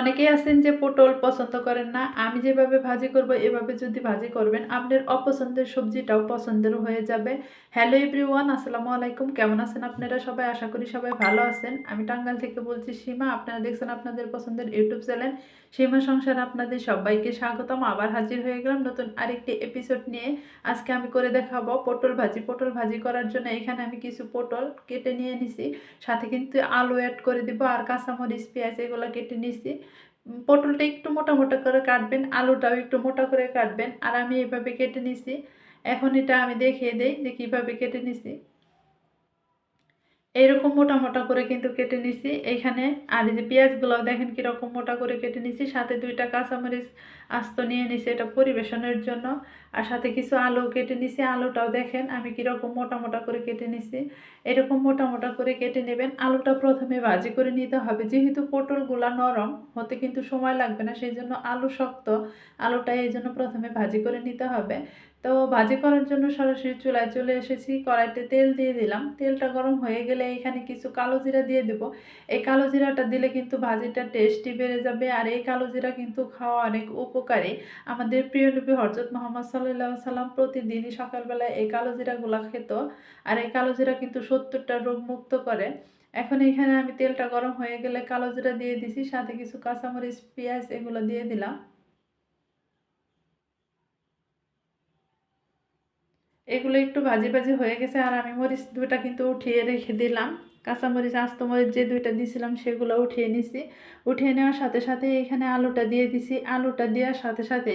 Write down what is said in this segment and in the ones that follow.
অনেকেই আছেন যে পটল পছন্দ করেন না, আমি যেভাবে ভাজি করব, এভাবে যদি ভাজি করবেন, আপনার অপছন্দের সবজিটাও পছন্দের হয়ে যাবে। হ্যালো এভরিওয়ান আসসালামু আলাইকুম, কেমন আছেন আপনারা? সবাই আশা করি সবাই ভালো আছেন। আমি টাঙ্গাল থেকে বলছি সীমা, আপনারা দেখছেন আপনাদের পছন্দের ইউটিউব চ্যানেল। সীমা সংসার আপনাদের সবাইকে স্বাগতম, আবার হাজির হয়ে গেলাম নতুন আরেকটি এপিসোড নিয়ে। আজকে আমি করে দেখাবো পটল ভাজি। পটল ভাজি করার জন্য এখানে আমি কিছু পটল কেটে নিয়ে নিছি, সাথে কিন্তু আলু অ্যাড করে দিব আর কাঁচামরিচ, পেঁয়াজ, এগুলো কেটে নিছি। পটলটা একটু মোটা মোটা করে কাটবেন, আলুটাও একটু মোটা করে কাটবেন। আর আমি এভাবে কেটে নিছি। এখন এটা আমি দেখিয়ে দেই যে কীভাবে কেটে নিছি। এইরকম মোটা মোটা করে কিন্তু কেটে নিছি। এখানে আর এই যে পেঁয়াজগুলো দেখেন কীরকম মোটা করে কেটে নিছি। সাথে দুইটা কাঁচামরিচ আস্ত নিয়ে নিছি এটা পরিবেশনের জন্য। আর সাথে কিছু আলু কেটে নিছি। আলুটাও দেখেন আমি কীরকম মোটা মোটা করে কেটে নিছি। এরকম মোটা মোটা করে কেটে নেবেন। আলুটা প্রথমে ভাজি করে নিতে হবে। যেহেতু পটলগুলা নরম, হতে কিন্তু সময় লাগবে না সেই জন্য আলু শক্ত। আলুটা এই জন্য প্রথমে ভাজি করে নিতে হবে। তো ভাজি করার জন্য সরাসরি চুলায় চলে এসেছি। কড়াইতে তেল দিয়ে দিলাম। তেলটা গরম হয়ে গেলে এখানে কিছু কালো জিরা দিয়ে দেব। এই কালো জিরাটা দিলে কিন্তু ভাজিটা টেস্টি বেড়ে যাবে। আর এই কালো জিরা কিন্তু খাওয়া অনেক উপকারী আমাদের প্রিয় নবী হরজত মোহাম্মদ সাল্লাহ সাল্লাম প্রতিদিনই সকালবেলায় এই কালো জিরাগুলো খেত। আর এই কালো জিরা কিন্তু সত্তরটা রোগ মুক্ত করে। এখন এখানে আমি তেলটা গরম হয়ে গেলে কালো জিরা দিয়ে দিছি, সাথে কিছু কাঁচামরিচ, পেঁয়াজ এগুলো দিয়ে দিলাম। এগুলো একটু ভাজি ভাজি হয়ে গেছে আর আমি মরিচ দুটা কিন্তু উঠিয়ে রেখে দিলাম। কাঁচামরিচ আস্ত মরিচ যে দুইটা দিয়েছিলাম সেগুলো উঠিয়ে নিছি। উঠিয়ে নেওয়ার সাথে সাথে এখানে আলুটা দিয়ে দিছি। আলুটা দেওয়ার সাথে সাথে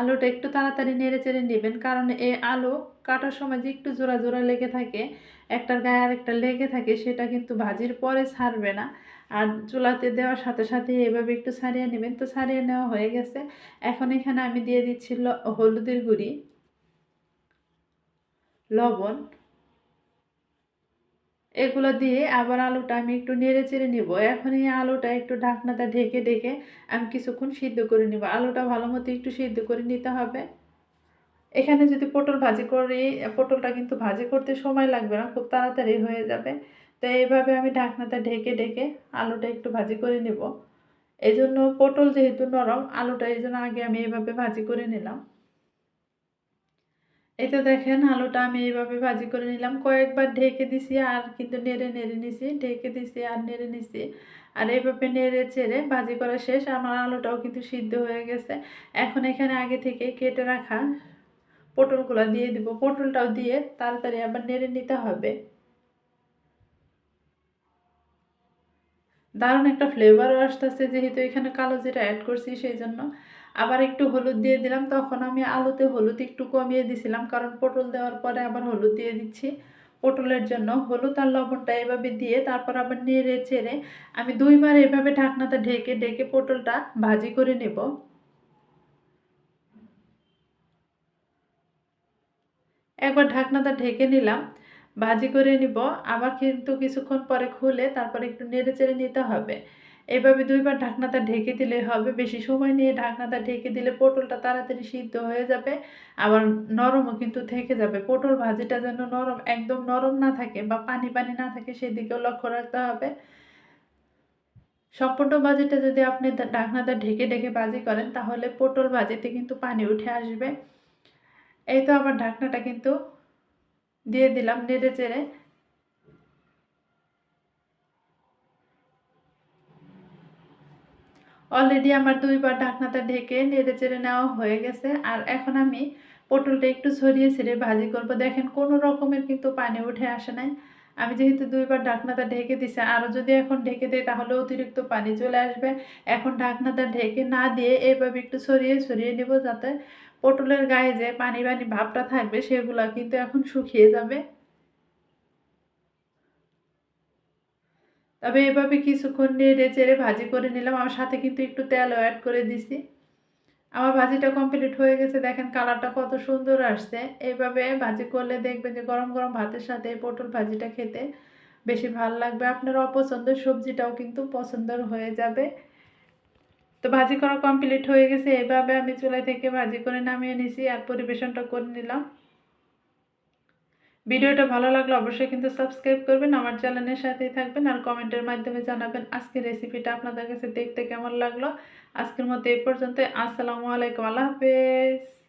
আলুটা একটু তাড়াতাড়ি নেড়ে চেড়ে নেবেন, কারণ এই আলু কাটার সময় যে একটু জোড়া জোড়া লেগে থাকে, একটার গায়ে আর একটা লেগে থাকে, সেটা কিন্তু ভাজির পরে ছাড়বে না। আর চুলাতে দেওয়ার সাথে সাথে এভাবে একটু ছাড়িয়ে নেবেন। তো ছাড়িয়ে নেওয়া হয়ে গেছে। এখন এখানে আমি দিয়ে দিচ্ছি হলুদের গুঁড়ি। লবণ। এগুলো দিয়ে আবার আলুটা আমি একটু নেড়ে চেড়ে নিব। এখন এই আলুটা একটু ঢাকনাটা ঢেকে ঢেকে আমি কিছুক্ষণ সিদ্ধ করে নিব। আলুটা ভালো মতো একটু সিদ্ধ করে নিতে হবে। এখানে যদি পটল ভাজি করি, পটলটা কিন্তু ভাজি করতে সময় লাগবে না, খুব তাড়াতাড়ি হয়ে যাবে। তো এইভাবে আমি ঢাকনাটা ঢেকে ঢেকে আলুটা একটু ভাজি করে নেব। এই জন্য পটল যেহেতু নরম, আলুটা এই জন্য আগে আমি এইভাবে ভাজি করে নিলাম। এই তো দেখেন, আলুটা আমি এইভাবে ভাজি করে নিলাম। কয়েকবার ঢেকে দিছি আর কিন্তু নেড়ে নেড়ে নিছি, ঢেকে দিছি আর নেড়ে নিছি। আর এইভাবে নেড়ে চেড়ে ভাজি করা শেষ। আমার আলুটাও কিন্তু সিদ্ধ হয়ে গেছে। এখন এখানে আগে থেকে কেটে রাখা পটলগুলো দিয়ে দিব। পটলটাও দিয়ে তাড়াতাড়ি আবার নেড়ে নিতে হবে। দারুণ একটা ফ্লেভারও আসতেছে যেহেতু এখানে কালো জিরা অ্যাড করছি, সেই জন্য। আবার একটু হলুদ দিয়ে দিলাম, তখন আমি আলুতে হলুদ একটু কমিয়ে দিছিলাম, কারণ পটল দেওয়ার পরে আবার হলুদ দিয়ে দিচ্ছি। পটলের জন্য হলুদ আর লবণটা এভাবে দিয়ে তারপর আবার নেড়ে চেড়ে আমি দুইবার এভাবে ঢাকনাটা ঢেকে ঢেকে পটলটা ভাজি করে নেব। একবার ঢাকনাটা ঢেকে নিলাম, ভাজি করে নিব, আবার কিন্তু কিছুক্ষণ পরে খুলে তারপর একটু নেড়ে চেড়ে নিতে হবে। এভাবে দুইবার ঢাকনাটা ঢেকে দিলে হবে। বেশি সময় নিয়ে ঢাকনাটা ঢেকে দিলে পটলটা তাড়াতাড়ি সিদ্ধ হয়ে যাবে। আবার নরমও কিন্তু থেকে যাবে। পটল ভাজিটা যেন নরম, একদম নরম না থাকে বা পানি পানি না থাকে সেদিকেও লক্ষ্য রাখতে হবে। সম্পূর্ণ ভাজিটা যদি আপনি ঢাকনাটা ঢেকে ঢেকে ভাজি করেন, তাহলে পটল ভাজিতে কিন্তু পানি উঠে আসবে। এই তো আবার ঢাকনাটা কিন্তু দিয়ে দিলাম নেড়ে চেড়ে। অলরেডি আমার দুইবার ঢাকনাটা ঢেকে নেড়ে চেড়ে নেওয়া হয়ে গেছে। আর এখন আমি পটলটা একটু ছড়িয়ে ছেড়ে ভাজি করব। দেখেন কোনো রকমের কিন্তু পানি উঠে আসে নাই। আমি যেহেতু দুইবার ঢাকনাটা ঢেকে দিছি, আরও যদি এখন ঢেকে দিই তাহলে অতিরিক্ত পানি চলে আসবে। এখন ঢাকনাটা ঢেকে না দিয়ে এভাবে একটু ছড়িয়ে ছড়িয়ে নেব যাতে পটলের গায়ে যে পানি পানি ভাবটা থাকবে, সেগুলো কিন্তু এখন শুকিয়ে যাবে। তবে এভাবে কিছুক্ষণ নেড়ে চেড়ে ভাজি করে নিলাম। আমার সাথে কিন্তু একটু তেলও অ্যাড করে দিছি। আমার ভাজিটা কমপ্লিট হয়ে গেছে। দেখেন কালারটা কত সুন্দর আসছে। এইভাবে ভাজি করলে দেখবেন যে গরম গরম ভাতের সাথে এই পটল ভাজিটা খেতে বেশি ভালো লাগবে। আপনার অপছন্দের সবজিটাও কিন্তু পছন্দের হয়ে যাবে। তো ভাজি করা কমপ্লিট হয়ে গেছে। এইভাবে আমি চুলা থেকে ভাজি করে নামিয়ে নিছি আর পরিবেশনটা করে নিলাম। ভিডিওটা ভালো লাগলে অবশ্যই কিন্তু সাবস্ক্রাইব করবেন, আমার চ্যানেলের সাথেই থাকবেন আর কমেন্টের মাধ্যমে জানাবেন আজকের রেসিপিটা আপনাদের কাছে দেখতে কেমন লাগল। আজকের মতো এই পর্যন্ত আসসালামু আলাইকুম, আল্লাহ হাফেজ।